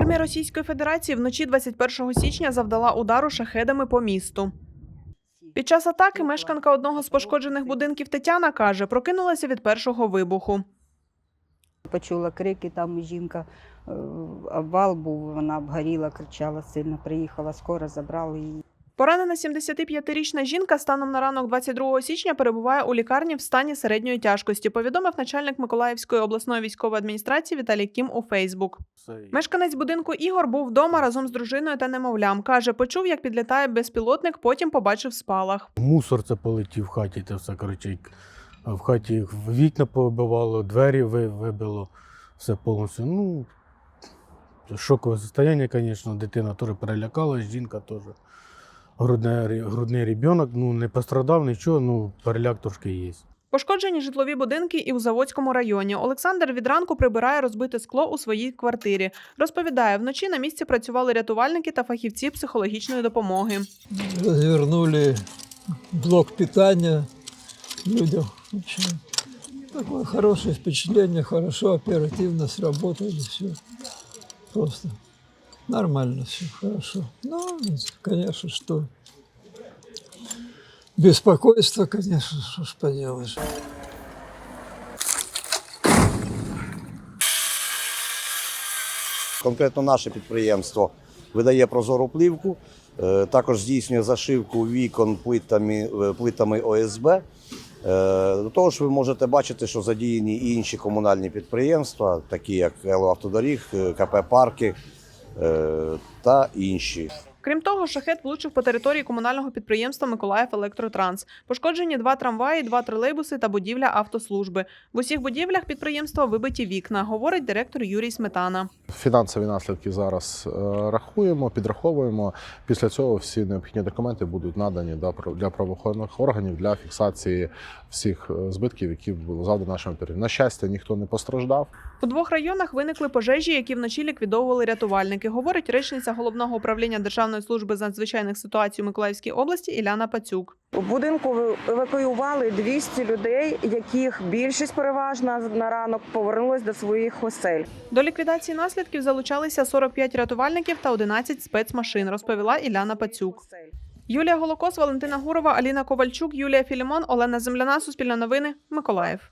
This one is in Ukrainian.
Армія Російської Федерації вночі 21 січня завдала удару шахедами по місту. Під час атаки мешканка одного з пошкоджених будинків Тетяна каже, прокинулася від першого вибуху. Почула крики, там жінка, е, обвал був, вона обгоріла, кричала сильно. Приїхала скоро, забрали її. Поранена 75-річна жінка станом на ранок 22 січня перебуває у лікарні в стані середньої тяжкості. Повідомив начальник Миколаївської обласної військової адміністрації Віталій Кім у Фейсбук. Мешканець будинку Ігор був вдома разом з дружиною та немовлям. каже, почув, як підлітає безпілотник, потім побачив спалах. Мусор це полетів в хаті, це все коротше. В хаті вікна побивало, двері вибило, все повністю. Ну, шокове состояние, звісно, дитина теж перелякалась, жінка теж. Грудний, грудний ребенок, ну не пострадав нічого, ну переляк трошки є. Пошкоджені житлові будинки і у Заводському районі. Олександр від ранку прибирає розбите скло у своїй квартирі. Розповідає, вночі на місці працювали рятувальники та фахівці психологічної допомоги. развернули блок питания людям. В общем, такое хорошее впечатление, хорошо, оперативно сработали, все. Просто нормально все, хорошо. Ну, конечно, что беспокойство, конечно, что ж поделаешь. Конкретно наше підприємство видає прозору плівку, е, також здійснює зашивку вікон плитами, е, плитами ОСБ. Е, До того ж, ви можете бачити, що задіяні і інші комунальні підприємства, такі як «Елоавтодоріг», КП Парки та інші. Крім того, шахет влучив по території комунального підприємства Миколаїв Електротранс. Пошкоджені два трамваї, два тролейбуси та будівля автослужби. В усіх будівлях підприємства вибиті вікна, говорить директор Юрій Сметана. Фінансові наслідки зараз е, рахуємо, підраховуємо. Після цього всі необхідні документи будуть надані для правоохоронних органів для фіксації всіх е, збитків, які були завдані нашому підприємству. На щастя, ніхто не постраждав. У двох районах виникли пожежі, які вночі ліквідовували рятувальники, говорить речниця головного управління Державної служби з надзвичайних ситуацій у Миколаївській області Іляна Пацюк. У будинку евакуювали 200 людей, яких більшість переважна на ранок повернулась до своїх осель. До ліквідації наслідків залучалися 45 рятувальників та 11 спецмашин, розповіла Іляна Пацюк. Юлія Голокос, Валентина Гурова, Аліна Ковальчук, Юлія Філімон, Олена Земляна, Суспільне новини, Миколаїв.